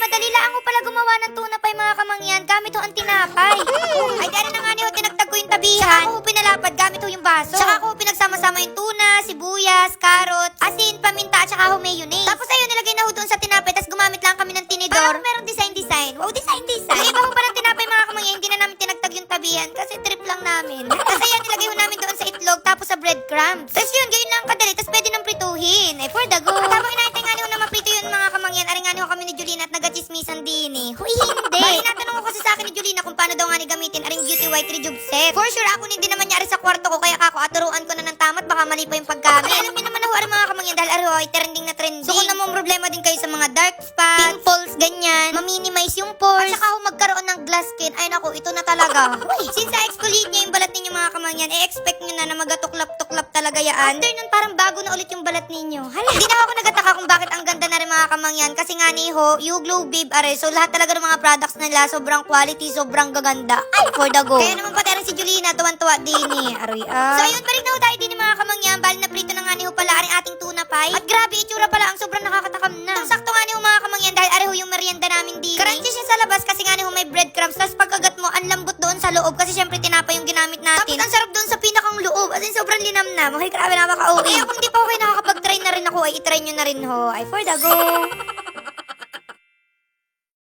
madali lang ho pala gumawa ng tuna pay mga kamangyan gamit ho ang tinapay. Ay, dahil na nga ni ho tinagtag ko yung tabihan. Saka ko pinalapad gamit ho yung baso. Saka ko pinagsama-sama yung tuna, sibuyas, carrots, asin, paminta, at saka ho mayonnaise. Tapos ayun, nilagay na ho doon sa tinapay, tapos gumamit lang kami ng tinidor. Parang merong design-design. Wow, design-design. Yung iba ho parang tinapay mga kamangyan, hindi na namin tinagtag yung tabihan kasi trip lang namin. Tapos ayan, nilagay ho namin doon sa itlog, tapos sa breadcrumbs. Tapos din eh. Huy, hindi. Bali, natanong kasi sa akin ni Julina kung paano daw nga ni gamitin aring beauty white rejuve set. For sure, ako hindi naman niya sa kwarto ko, kaya ako aturuan ko na ng tamat, baka mali pa yung paggamit. Alam niyo naman ako, ari mga kamangyan, dahil ho, ay trending na trending. So kung namang problema din kayo sa mga dark spots, pimples, ganyan, ma-minimize yung pores, at saka ho magkaroon ng glass skin, ay naku, ito na talaga. Since na-exfoliate niya yung balat ninyo mga kamangyan, eh expect nyo na na magatuklap-tuklap talaga yaan. After nun, parang bago na ulit yung balat ninyo. Hala, hindi na ako nagataka kung bakit ang ganda na rin mga kamangyan, kasi nga ni ho, you glow babe are, so lahat talaga ng mga products nila, sobrang quality, sobrang gaganda. Ay, for the go. Kaya naman pati rin si Julina, tuwan-tuwa din eh. Aroy ah. So ayun, balik na ho tayo din mga kamangyan, bali na prito na nga ni ho pala aring ating tuna pie. At grabe, itsura pala ang sobrang nakakatakam na. Ang sakto nga ni ho mga kamangyan, dahil areho yung merienda namin din. Crunchy siya sa labas kasi nga ni ho may breadcrumbs, tapos pagkagat mo, ang lambot doon sa loob kasi syempre tinapa yung ginamit natin. Tapos ang sarap doon linamnam. Okay, grabe napaka-okay. Kaya kung di pa okay nakakapag-try na rin ako, ay itry nyo na rin ho. Ay, for the go.